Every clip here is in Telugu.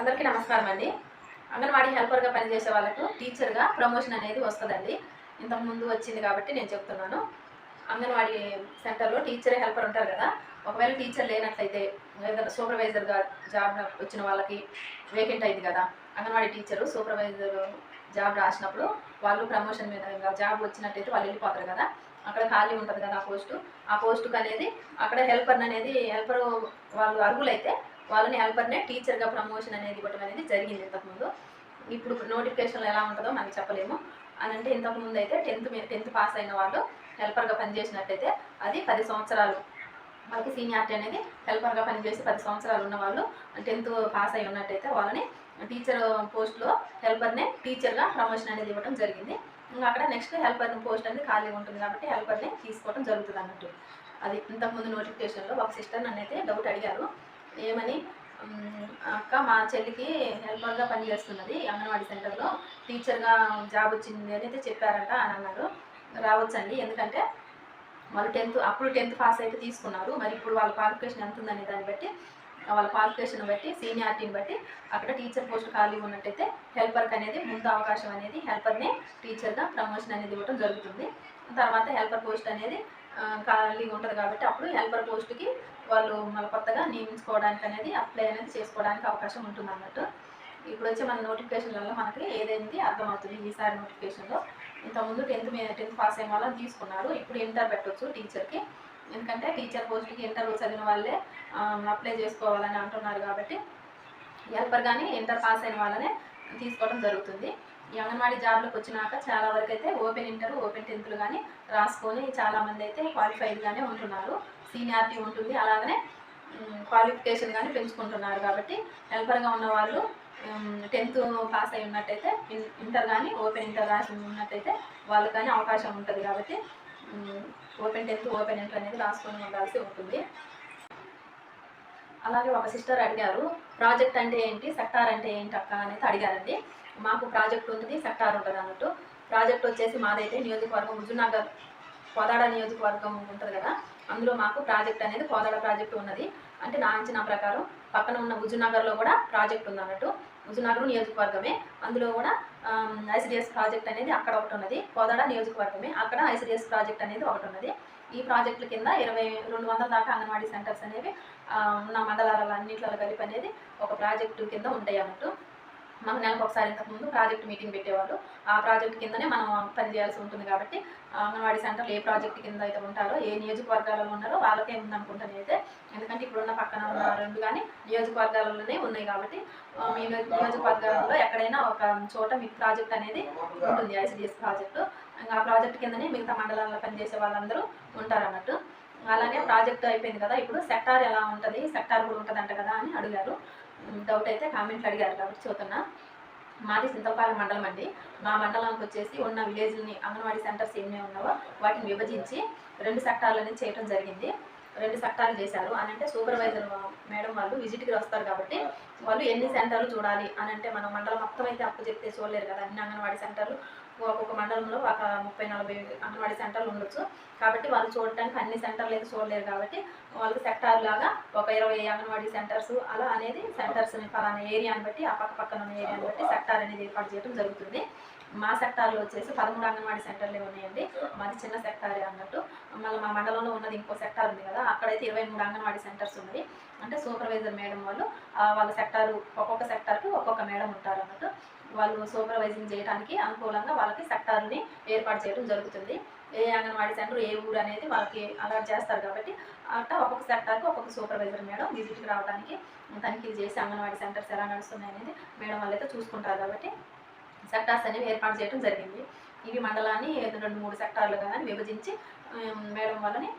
అందరికీ నమస్కారం అండి. అంగన్వాడీ హెల్పర్గా పనిచేసే వాళ్ళకు టీచర్గా ప్రమోషన్ అనేది వస్తుందండి. ఇంతకుముందు వచ్చింది కాబట్టి నేను చెప్తున్నాను. అంగన్వాడీ సెంటర్లో టీచర్ హెల్పర్ ఉంటారు కదా ఒకవేళ టీచర్ లేనట్లయితే ఏదైనా సూపర్వైజర్గా జాబ్ వచ్చిన వాళ్ళకి వేకెంట్ అయింది కదా అంగన్వాడీ టీచరు సూపర్వైజర్ జాబ్ రాసినప్పుడు వాళ్ళు ప్రమోషన్ మీద ఇంకా జాబ్ వచ్చినట్టయితే వాళ్ళు వెళ్ళిపోతారు కదా అక్కడ ఖాళీ ఉంటుంది కదా ఆ పోస్టు. ఆ పోస్టుకు అనేది అక్కడ హెల్పర్ అనేది హెల్పర్ వాళ్ళు అర్హులైతే వాళ్ళని హెల్పర్నే టీచర్గా ప్రమోషన్ అనేది ఇవ్వడం అనేది జరిగింది ఇంతకుముందు. ఇప్పుడు నోటిఫికేషన్లో ఎలా ఉంటుందో మనకి చెప్పలేము. అని అంటే ఇంతకుముందు అయితే టెన్త్ టెన్త్ పాస్ అయిన వాళ్ళు హెల్పర్గా పనిచేసినట్టయితే అది పది సంవత్సరాలు. వాళ్ళకి సీనియారిటీ అనేది హెల్పర్గా పనిచేసి పది సంవత్సరాలు ఉన్న వాళ్ళు టెన్త్ పాస్ అయి ఉన్నట్టయితే వాళ్ళని టీచర్ పోస్ట్లో హెల్పర్నే టీచర్గా ప్రమోషన్ అనేది ఇవ్వడం జరిగింది. ఇంకా అక్కడ నెక్స్ట్ హెల్పర్ పోస్ట్ అనేది ఖాళీగా ఉంటుంది కాబట్టి హెల్పర్ని తీసుకోవడం జరుగుతుంది అన్నట్టు. అది ఇంతకుముందు నోటిఫికేషన్లో ఒక సిస్టర్ నన్ను అయితే డౌట్ అడిగారు. ఏమని? అక్క మా చెల్లికి హెల్పర్గా పనిచేస్తున్నది అంగన్వాడీ సెంటర్లో. టీచర్గా జాబ్ వచ్చింది అని అయితే చెప్పారంట అని అన్నారు. రావచ్చండి. ఎందుకంటే వాళ్ళు టెన్త్ అప్పుడు టెన్త్ పాస్ అయితే తీసుకున్నారు. మరి ఇప్పుడు వాళ్ళ క్వాలిఫికేషన్ ఎంత ఉందనే దాన్ని బట్టి వాళ్ళ క్వాలిఫికేషన్ బట్టి సీనియారిటీని బట్టి అక్కడ టీచర్ పోస్ట్ ఖాళీ ఉన్నట్టయితే హెల్పర్కి అనేది ముందు అవకాశం అనేది హెల్పర్ని టీచర్గా ప్రమోషన్ అనేది ఇవ్వడం జరుగుతుంది. తర్వాత హెల్పర్ పోస్ట్ అనేది ఖాళీగా ఉంటుంది కాబట్టి అప్పుడు హెల్పర్ పోస్ట్కి వాళ్ళు మళ్ళీ కొత్తగా నియమించుకోవడానికి అనేది అప్లై అనేది చేసుకోవడానికి అవకాశం ఉంటుంది అన్నట్టు. ఇప్పుడు వచ్చే మన నోటిఫికేషన్లలో మనకి ఏదైంది అర్థమవుతుంది ఈసారి నోటిఫికేషన్లో ఇంతకుముందు టెన్త్ మీద టెన్త్ పాస్ అయిన వాళ్ళని తీసుకున్నారు. ఇప్పుడు ఇంటర్ పెట్టొచ్చు టీచర్కి ఎందుకంటే టీచర్ పోస్ట్కి ఇంటర్ చదివిన వాళ్ళే అప్లై చేసుకోవాలని అంటున్నారు కాబట్టి హెల్పర్ కానీ ఇంటర్ పాస్ అయిన వాళ్ళనే తీసుకోవడం జరుగుతుంది. ఈ అంగన్వాడీ జాబ్లకు వచ్చినాక చాలా వరకు అయితే ఓపెన్ ఇంటర్ ఓపెన్ టెన్త్లు కానీ రాసుకొని చాలామంది అయితే క్వాలిఫైడ్గానే ఉంటున్నారు. సీనియారిటీ ఉంటుంది. అలాగనే క్వాలిఫికేషన్ కానీ పెంచుకుంటున్నారు కాబట్టి హెల్పర్గా ఉన్న వాళ్ళు టెన్త్ పాస్ అయి ఉన్నట్టయితే ఇంటర్ కానీ ఓపెన్ ఇంటర్ రాసి ఉన్నట్టయితే వాళ్ళకి కానీ అవకాశం ఉంటుంది కాబట్టి ఓపెన్ టెన్త్ ఓపెన్ ఇంటర్ అనేది రాసుకొని ఉండాల్సి ఉంటుంది. అలాగే ఒక సిస్టర్ అడిగారు ప్రాజెక్ట్ అంటే ఏంటి? సెక్టార్ అంటే ఏంటి అక్క? అనేది అడిగారండి. మాకు ప్రాజెక్ట్ ఉంటుంది సెక్టార్ ఉంటుంది అన్నట్టు. ప్రాజెక్ట్ వచ్చేసి మాదైతే నియోజకవర్గం హుజునగర్ కోదాడ నియోజకవర్గం ఉంటుంది కదా. అందులో మాకు ప్రాజెక్ట్ అనేది కోదాడ ప్రాజెక్ట్ ఉన్నది. అంటే నా అంచనా ప్రకారం పక్కన ఉన్న హుజునగర్లో కూడా ప్రాజెక్ట్ ఉంది అన్నట్టు. హుజునగర్ నియోజకవర్గమే. అందులో కూడా ఐసిడిఎస్ ప్రాజెక్ట్ అనేది అక్కడ ఒకటి ఉన్నది. కోదాడ నియోజకవర్గమే. అక్కడ ఐసిడిఎస్ ప్రాజెక్ట్ అనేది ఒకటి ఉన్నది. ఈ ప్రాజెక్టుల కింద ఇరవై రెండు వందల దాకా అంగన్వాడీ సెంటర్స్ అనేవి ఉన్న మండలాల అన్నింటిలో కలిపి అనేది ఒక ప్రాజెక్టు కింద ఉంటాయి అన్నట్టు. మాకు నెలకు ఒకసారి ఇంతకుముందు ప్రాజెక్ట్ మీటింగ్ పెట్టేవాళ్ళు. ఆ ప్రాజెక్ట్ కిందనే మనం పని చేయాల్సి ఉంటుంది కాబట్టి అంగన్వాడీ సెంటర్లు ఏ ప్రాజెక్ట్ కింద అయితే ఉంటారో ఏ నియోజకవర్గాలలో ఉన్నారో వాళ్ళకే ఉందనుకుంటాను అయితే ఎందుకంటే ఇప్పుడున్న పక్కన ఉన్న రెండు కానీ నియోజకవర్గాలలోనే ఉన్నాయి కాబట్టి మీ నియోజకవర్గాలలో ఎక్కడైనా ఒక చోట మీ ప్రాజెక్ట్ అనేది ఉంటుంది ఐసిడిఎస్ ప్రాజెక్టు. ఆ ప్రాజెక్ట్ కిందనే మిగతా మండలాల్లో పనిచేసే వాళ్ళందరూ ఉంటారు అన్నట్టు అలాగే ప్రాజెక్ట్ అయిపోయింది కదా ఇప్పుడు సెక్టార్ ఎలా ఉంటుంది సెక్టార్ కూడా ఉంటుందంట కదా అని అడిగారు. డౌట్ అయితే కామెంట్లు అడిగారు కాబట్టి చూస్తున్నా మాది సింతపాలెం మండలం అండి. మా మండలానికి వచ్చేసి ఉన్న విలేజ్ని అంగన్వాడీ సెంటర్స్ ఏమేమి ఉన్నావో వాటిని విభజించి రెండు సెక్టార్లని చేయడం జరిగింది. రెండు సెక్టార్లు చేశారు. అని అంటే సూపర్వైజర్ మేడం వాళ్ళు విజిట్కి వస్తారు కాబట్టి వాళ్ళు ఎన్ని సెంటర్లు చూడాలి అని అంటే మన మండలం మొత్తం అయితే అప్పు చెప్తే చూడలేరు కదా అన్ని అంగన్వాడీ సెంటర్లు ఒక్కొక్క మండలంలో ఒక ముప్పై నలభై అంగన్వాడీ సెంటర్లు ఉండొచ్చు. కాబట్టి వాళ్ళు చూడటానికి అన్ని సెంటర్లు అయితే చూడలేరు కాబట్టి వాళ్ళకి సెక్టార్ లాగా ఒక ఇరవై అంగన్వాడీ సెంటర్స్ అలా అనేది సెంటర్స్ పలానా ఏరియాని బట్టి ఆ పక్క పక్కన ఉన్న ఏరియాని బట్టి సెక్టార్ అనేది ఏర్పాటు చేయడం జరుగుతుంది. మా సెక్టార్లో వచ్చేసి పదమూడు అంగన్వాడీ సెంటర్లే ఉన్నాయండి. మాది చిన్న సెక్టారే అన్నట్టు. మళ్ళీ మా మండలంలో ఉన్నది ఇంకో సెక్టార్ ఉంది కదా అక్కడైతే ఇరవై మూడు అంగన్వాడీ సెంటర్స్ ఉన్నాయి. అంటే సూపర్వైజర్ మేడం వాళ్ళు వాళ్ళ సెక్టారు ఒక్కొక్క సెక్టార్కి ఒక్కొక్క మేడం ఉంటారు అన్నట్టు. వాళ్ళు సూపర్వైజింగ్ చేయడానికి అనుకూలంగా వాళ్ళకి సెక్టార్ని ఏర్పాటు చేయడం జరుగుతుంది. ఏ అంగన్వాడీ సెంటర్ ఏ ఊరు అనేది వాళ్ళకి అలాట్ చేస్తారు కాబట్టి అట్లా ఒక్కొక్క సెక్టార్కి ఒక్కొక్క సూపర్వైజర్ మేడం విజిట్కి రావడానికి తనిఖీ చేసి అంగన్వాడీ సెంటర్స్ ఎలా నడుస్తున్నాయి అనేది మేడం వాళ్ళైతే చూసుకుంటారు కాబట్టి సెక్టార్స్ అనేవి ఏర్పాటు చేయడం జరిగింది. ఇవి మండలాన్ని రెండు మూడు సెక్టార్లుగా కానీ విభజించి మేడం వాళ్ళని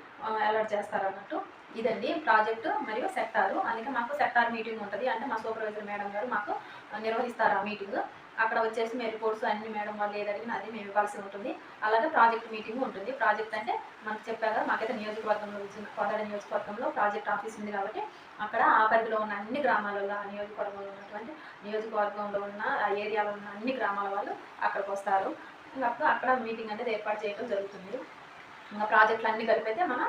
అలర్ట్ చేస్తారు అన్నట్టు ఇదండి ప్రాజెక్టు మరియు సెక్టారు. అందుకే మాకు సెక్టార్ మీటింగ్ ఉంటుంది. అంటే మా సూపర్వైజర్ మేడం గారు మాకు నిర్వహిస్తారు ఆ మీటింగ్. అక్కడ వచ్చేసి మీ రిపోర్ట్స్ అన్ని మేడం వాళ్ళు ఏది అది మేము ఇవ్వాల్సి ఉంటుంది. అలాగే ప్రాజెక్ట్ మీటింగ్ ఉంటుంది. ప్రాజెక్ట్ అంటే మనకు చెప్పాక మాకైతే నియోజకవర్గంలో వచ్చిన కోదాడ నియోజకవర్గంలో ప్రాజెక్ట్ ఆఫీస్ ఉంది కాబట్టి అక్కడ ఆ పరిధిలో ఉన్న అన్ని గ్రామాలలో ఆ నియోజకవర్గంలో ఉన్నటువంటి నియోజకవర్గంలో ఉన్న ఆ ఏరియాలో ఉన్న అన్ని గ్రామాల వాళ్ళు అక్కడికి వస్తారు. ఇంకా అప్పుడు అక్కడ మీటింగ్ అనేది ఏర్పాటు చేయడం జరుగుతుంది. ఇంకా ప్రాజెక్టులు అన్నీ కలిపితే మన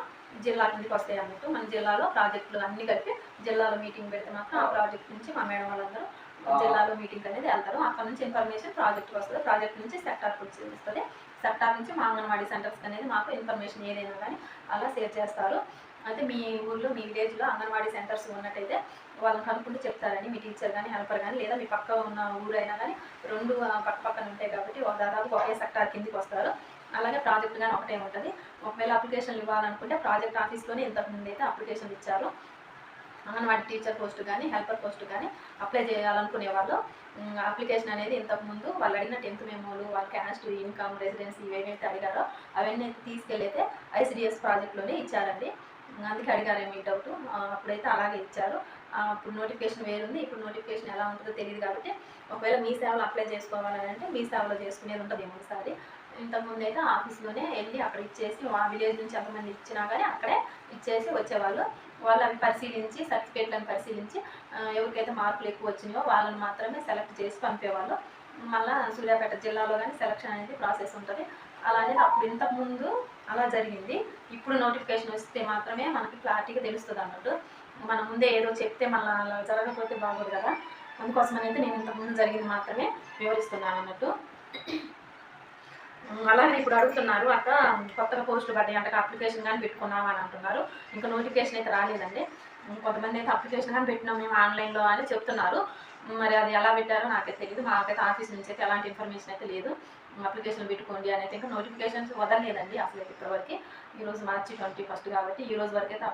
జిల్లా కిందకి వస్తాయి అన్నట్టు. మన జిల్లాలో ప్రాజెక్టులు అన్నీ కలిపి జిల్లాలో మీటింగ్ పెడితే మాత్రం ఆ ప్రాజెక్ట్ నుంచి మా మేడం వాళ్ళందరూ జిల్లాలో మీటింగ్ అనేది వెళ్తారు. అక్కడ నుంచి ఇన్ఫర్మేషన్ ప్రాజెక్ట్కి వస్తుంది. ప్రాజెక్ట్ నుంచి సెక్టార్కి వస్తుంది. సెక్టార్ నుంచి మా అంగన్వాడీ సెంటర్స్ అనేది మాకు ఇన్ఫర్మేషన్ ఏదైనా కానీ అలా షేర్ చేస్తారు. అయితే మీ ఊళ్ళో మీ విలేజ్లో అంగన్వాడీ సెంటర్స్ ఉన్నట్టయితే వాళ్ళని కనుక్కుంటూ చెప్తారని మీ టీచర్ కానీ హెల్పర్ కానీ లేదా మీ పక్క ఉన్న ఊరైనా కానీ రెండు పక్క పక్కన ఉంటాయి కాబట్టి ఒక దాదాపు ఒకే సెక్టార్ కిందికి వస్తారు. అలాగే ప్రాజెక్ట్ కానీ ఒకటే ఉంటుంది. ఒకవేళ అప్లికేషన్లు ఇవ్వాలనుకుంటే ప్రాజెక్ట్ ఆఫీస్లోనే ఇంతకుముందు అయితే అప్లికేషన్ ఇచ్చారు. అంగన్వాడీ టీచర్ పోస్ట్ కానీ హెల్పర్ పోస్ట్ కానీ అప్లై చేయాలనుకునే వాళ్ళు అప్లికేషన్ అనేది ఇంతకుముందు వాళ్ళు అడిగిన టెన్త్ మెమోలు వాళ్ళ క్యాస్ట్ ఇన్కమ్ రెసిడెన్సీ ఇవేమైతే అడిగారో అవన్నీ తీసుకెళ్ళైతే ఐసిడిఎస్ ప్రాజెక్ట్లోనే ఇచ్చారండి. అందుకే అడిగారేమో ఈ డౌట్. అప్పుడైతే అలాగే ఇచ్చారు. అప్పుడు నోటిఫికేషన్ వేరుంది. ఇప్పుడు నోటిఫికేషన్ ఎలా ఉంటుందో తెలియదు కాబట్టి ఒకవేళ మీ సేవలు అప్లై చేసుకోవాలని అంటే మీ సేవలో చేసుకునేది ఉంటుంది ఒకసారి. ఇంతకుముందు అయితే ఆఫీస్లోనే వెళ్ళి అక్కడ ఇచ్చేసి మా విలేజ్ నుంచి ఎంతమంది ఇచ్చినా కానీ అక్కడే ఇచ్చేసి వచ్చేవాళ్ళు. వాళ్ళు అవి పరిశీలించి సర్టిఫికేట్లను పరిశీలించి ఎవరికైతే మార్కులు ఎక్కువ వచ్చినాయో వాళ్ళని మాత్రమే సెలెక్ట్ చేసి పంపేవాళ్ళు. మళ్ళీ సూర్యాపేట జిల్లాలో కానీ సెలక్షన్ అనేది ప్రాసెస్ ఉంటుంది. అలానే అప్పుడు ఇంతకుముందు అలా జరిగింది. ఇప్పుడు నోటిఫికేషన్ వస్తే మాత్రమే మనకి క్లారిటీగా తెలుస్తుంది అన్నట్టు. మనం ముందే ఏదో చెప్తే మళ్ళీ అలా జరగకపోతే బాగోదు కదా. అందుకోసమని అయితే నేను ఇంతకుముందు జరిగింది మాత్రమే వివరిస్తున్నాను అన్నట్టు. అలాగే ఇప్పుడు అడుగుతున్నారు అక్క కొత్తగా పోస్టులు పడ్డాయి అంటే అప్లికేషన్ కానీ పెట్టుకున్నాం అని అంటున్నారు. ఇంకా నోటిఫికేషన్ అయితే రాలేదండి. కొంతమంది అయితే అప్లికేషన్ కానీ పెట్టినాం మేము ఆన్లైన్లో అని చెప్తున్నారు. మరి అది ఎలా పెట్టారో నాకైతే తెలియదు మాకైతే ఆఫీస్ నుంచి అయితే ఎలాంటి ఇన్ఫర్మేషన్ అయితే లేదు. అప్లికేషన్ పెట్టుకోండి అని అయితే ఇంకా నోటిఫికేషన్స్ వదలలేదండి అసలు ఇప్పటివరకు. ఈరోజు మార్చి ట్వంటీ ఫస్ట్ కాబట్టి ఈ రోజు వరకు అయితే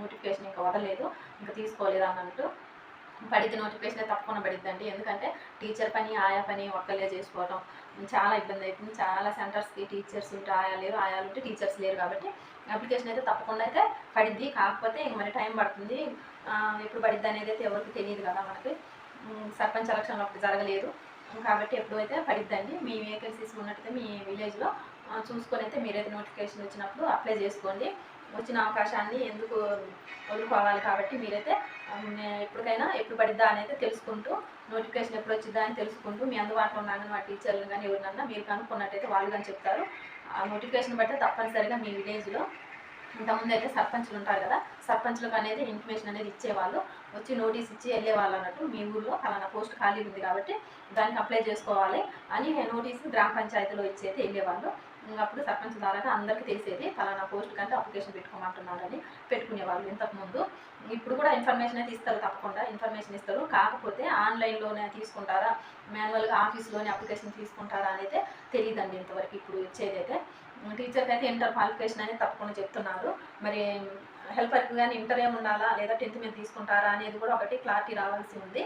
నోటిఫికేషన్ ఇంకా వదలలేదు. ఇంకా తీసుకోలేదు అన్నట్టు. పడితే నోటిఫికేషన్ తప్పకుండా పడిద్దండి. ఎందుకంటే టీచర్ పని ఆయా పని ఒక్కలే చేసుకోవడం చాలా ఇబ్బంది అవుతుంది. చాలా సెంటర్స్కి టీచర్స్ ఉంటే ఆయా లేరు ఆయాలు ఉంటే టీచర్స్ లేరు కాబట్టి అప్లికేషన్ అయితే తప్పకుండా అయితే పడిద్ది. కాకపోతే ఇంక మరి టైం పడుతుంది. ఎప్పుడు పడిద్ది అనేది అయితే ఎవరికి తెలియదు కదా మనకి. సర్పంచ్ ఎలక్షన్లో ఒకటి జరగలేదు. కాబట్టి ఎప్పుడైతే పడిద్దండి. మీ వేకెన్సీస్ ఉన్నట్టయితే మీ విలేజ్లో చూసుకొని అయితే మీరైతే నోటిఫికేషన్ వచ్చినప్పుడు అప్లై చేసుకోండి. వచ్చిన అవకాశాన్ని ఎందుకు వదులుకోవాలి కాబట్టి మీరైతే ఎప్పటికైనా ఎప్పుడు పడిద్దా అనేది తెలుసుకుంటూ నోటిఫికేషన్ ఎప్పుడు వచ్చిద్దా అని తెలుసుకుంటూ మీ అందుబాటులో ఉన్న మా టీచర్లు కానీ ఎవరినన్నా మీరు కనుక్కున్నట్టయితే వాళ్ళు కానీ చెప్తారు. ఆ నోటిఫికేషన్ బట్టి తప్పనిసరిగా మీ విలేజ్లో ఇంతకుముందు అయితే సర్పంచ్లు ఉంటారు కదా సర్పంచ్లకు అనేది ఇన్ఫర్మేషన్ అనేది ఇచ్చేవాళ్ళు వచ్చి నోటీస్ ఇచ్చి వెళ్ళేవాళ్ళు అన్నట్టు మీ ఊళ్ళో అలానా పోస్ట్ ఖాళీ ఉంది కాబట్టి దానికి అప్లై చేసుకోవాలి అని నోటీస్ గ్రామ పంచాయతీలో ఇచ్చి అయితే వెళ్ళేవాళ్ళు. అప్పుడు సర్పంచ్ ద్వారా అందరికీ తెలిసేది ఫలానా పోస్ట్ కంటే అప్లికేషన్ పెట్టుకోమంటున్నారని పెట్టుకునేవాళ్ళు ఇంతకుముందు. ఇప్పుడు కూడా ఇన్ఫర్మేషన్ అయితే ఇస్తారు తప్పకుండా ఇన్ఫర్మేషన్ ఇస్తారు. కాకపోతే ఆన్లైన్లోనే తీసుకుంటారా? మాన్యువల్గా ఆఫీస్లోనే అప్లికేషన్ తీసుకుంటారా అనేది తెలియదండి ఇంతవరకు ఇప్పుడు ఇచ్చేదైతే టీచర్కి అయితే ఇంటర్ క్వాలిఫికేషన్ అనేది తప్పకుండా చెప్తున్నారు. మరి హెల్పర్కి కానీ ఇంటర్ ఏమి ఉండాలా లేదా టెన్త్ మీద తీసుకుంటారా అనేది కూడా ఒకటి క్లారిటీ రావాల్సి ఉంది.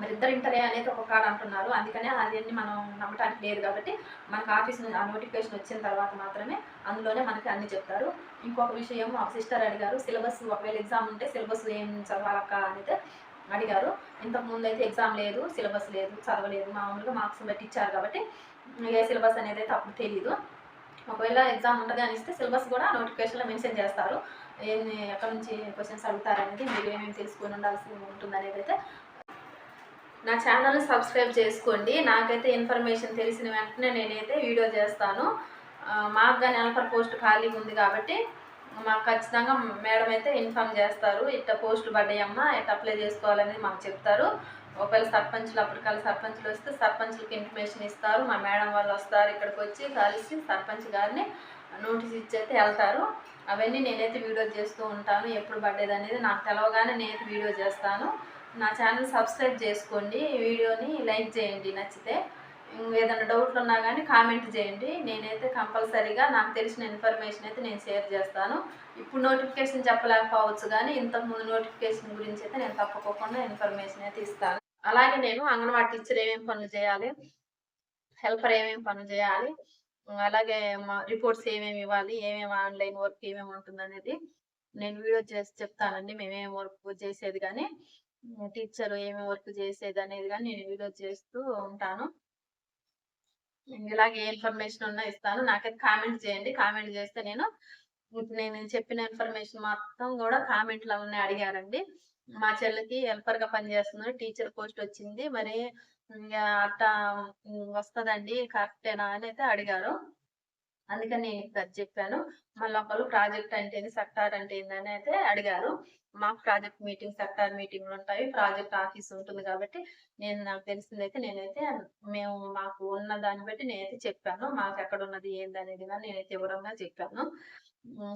మరి ఇద్దరు ఇంటరే అనేది ఒక కాడ అంటున్నారు. అందుకనే అదన్నీ మనం నమ్మటానికి లేదు కాబట్టి మనకు ఆఫీస్ నుంచి ఆ నోటిఫికేషన్ వచ్చిన తర్వాత మాత్రమే అందులోనే మనకి అన్ని చెప్తారు. ఇంకొక విషయం ఒక సిస్టర్ అడిగారు సిలబస్ ఒకవేళ ఎగ్జామ్ ఉంటే సిలబస్ ఏం చదవాలక్క? అనేది అడిగారు. ఇంతకు ముందు అయితే ఎగ్జామ్ లేదు సిలబస్ లేదు చదవలేదు. మామూలుగా మార్క్స్ బట్టి ఇచ్చారు కాబట్టి ఏ సిలబస్ అనేది అయితే అప్పుడు తెలియదు ఒకవేళ ఎగ్జామ్ ఉంటుంది అని ఇస్తే సిలబస్ కూడా నోటిఫికేషన్లో మెన్షన్ చేస్తారు. ఏ ఎక్కడి నుంచి క్వశ్చన్స్ అడుగుతారు అనేది మీరు ఏమేమి తెలుసుకొని ఉండాల్సి ఉంటుంది అనేది అయితే నా ఛానల్ సబ్స్క్రైబ్ చేసుకోండి. నాకైతే ఇన్ఫర్మేషన్ తెలిసిన వెంటనే నేనైతే వీడియో చేస్తాను. మాకు కానీ హెల్పర్ పోస్ట్ ఖాళీగా ఉంది కాబట్టి మాకు ఖచ్చితంగా మేడం అయితే ఇన్ఫామ్ చేస్తారు. ఇట్లా పోస్టులు పడ్డాయమ్మా ఇట్ట అప్లై చేసుకోవాలనేది మాకు చెప్తారు. ఒకవేళ సర్పంచ్లు అప్పటికల్లా సర్పంచ్లు వస్తే సర్పంచ్లకి ఇన్ఫర్మేషన్ ఇస్తారు. మా మేడం వాళ్ళు వస్తారు ఇక్కడికి వచ్చి కలిసి సర్పంచ్ గారిని నోటీస్ ఇచ్చి అయితే వెళ్తారు. అవన్నీ నేనైతే వీడియో చేస్తూ ఉంటాను. ఎప్పుడు పడ్డేది అనేది నాకు తెలవగానే నేనైతే వీడియో చేస్తాను. నా ఛానల్ సబ్స్క్రైబ్ చేసుకోండి వీడియోని లైక్ చేయండి నచ్చితే ఏదైనా డౌట్లు ఉన్నా కానీ కామెంట్ చేయండి. నేనైతే కంపల్సరీగా నాకు తెలిసిన ఇన్ఫర్మేషన్ అయితే నేను షేర్ చేస్తాను. ఇప్పుడు నోటిఫికేషన్ చెప్పలేకపోవచ్చు కానీ ఇంతకుముందు నోటిఫికేషన్ గురించి అయితే నేను తప్పకోకుండా ఇన్ఫర్మేషన్ అయితే ఇస్తాను. అలాగే నేను అంగన్వాడీ టీచర్ ఏమేమి పనులు చేయాలి హెల్పర్ ఏమేమి పనులు చేయాలి అలాగే మా రిపోర్ట్స్ ఏమేమి ఇవ్వాలి ఏమేమి ఆన్లైన్ వర్క్ ఏమేమి ఉంటుంది అనేది నేను వీడియో చేసి చెప్తానండి. మేమేం వర్క్ చేసేది కానీ టీచర్ ఏమేమి వర్క్ చేసేది అనేది కానీ నేను వీడియో చేస్తూ ఉంటాను. ఇలాగే ఏ ఇన్ఫర్మేషన్ ఉన్నా ఇస్తాను. నాకైతే కామెంట్ చేయండి. కామెంట్ చేస్తే నేను ఇప్పుడు నేను చెప్పిన ఇన్ఫర్మేషన్ మొత్తం కూడా కామెంట్లో ఉన్నాయి అడిగారండి. మా చెల్లికి హెల్పర్గా పనిచేస్తుంది టీచర్ పోస్ట్ వచ్చింది. మరి ఇంకా అట్టా ఉమ్, కరెక్టేనా అని అయితే అడిగారు. అందుకని నేను అది చెప్పాను. మళ్ళీ ఒకళ్ళు ప్రాజెక్ట్ అంటే ఏంది సెక్టార్ అంటే ఏందని అయితే అడిగారు. మాకు ప్రాజెక్ట్ మీటింగ్ సెక్టార్ మీటింగ్లు ఉంటాయి ప్రాజెక్ట్ ఆఫీస్ ఉంటుంది కాబట్టి నేను నాకు తెలిసింది అయితే నేనైతే మేము మాకు ఉన్న దాన్ని బట్టి నేనైతే చెప్పాను. మాకు ఎక్కడ ఉన్నది ఏంది అనేది కానీ నేనైతే వివరంగా చెప్పాను.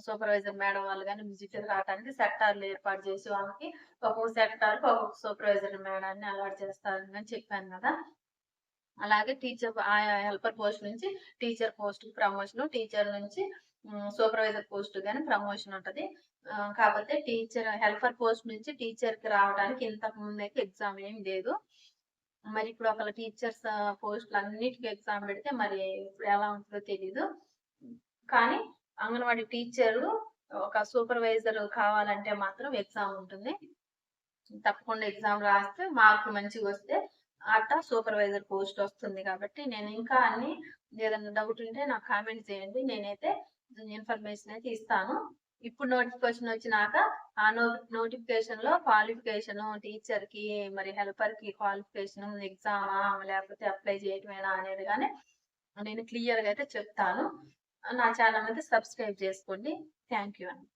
సూపర్వైజర్ మేడం వాళ్ళు కానీ విజిటర్ రావడానికి సెక్టార్లు ఏర్పాటు చేసి వాళ్ళకి ఒక్కొక్క సెక్టార్కి ఒక్కొక్క సూపర్వైజర్ మేడాన్ని అలవాటు చేస్తారని కానీ చెప్పాను కదా. అలాగే టీచర్ ఆయా హెల్పర్ పోస్ట్ నుంచి టీచర్ పోస్ట్ ప్రమోషన్ టీచర్ నుంచి సూపర్వైజర్ పోస్ట్ కానీ ప్రమోషన్ ఉంటుంది. కాకపోతే టీచర్ హెల్పర్ పోస్ట్ నుంచి టీచర్కి రావడానికి ఇంతకు ముందు ఎగ్జామ్ ఏం లేదు. మరి ఇప్పుడు ఒకళ్ళ టీచర్స్ పోస్టులు అన్నిటికీ ఎగ్జామ్ పెడితే మరి ఇప్పుడు ఎలా ఉంటుందో తెలీదు. కానీ అంగన్వాడీ టీచర్ ఒక సూపర్వైజర్ కావాలంటే మాత్రం ఎగ్జామ్ ఉంటుంది. తప్పకుండా ఎగ్జామ్ రాస్తే మార్క్ మంచిగా వస్తే అట్ట సూపర్వైజర్ పోస్ట్ వస్తుంది కాబట్టి నేను ఇంకా అన్ని ఏదైనా డౌట్ ఉంటే నాకు కామెంట్ చేయండి. నేనైతే ఇన్ఫర్మేషన్ అయితే ఇస్తాను. ఇప్పుడు నోటిఫికేషన్ వచ్చినాక ఆ నో నోటిఫికేషన్లో క్వాలిఫికేషన్ టీచర్కి మరి హెల్పర్కి క్వాలిఫికేషన్ ఎగ్జామా లేకపోతే అప్లై చేయటమేనా అనేది కానీ నేను క్లియర్గా అయితే చెప్తాను. నా ఛానల్ అయితే సబ్స్క్రైబ్ చేసుకోండి. థ్యాంక్ యూ అండి.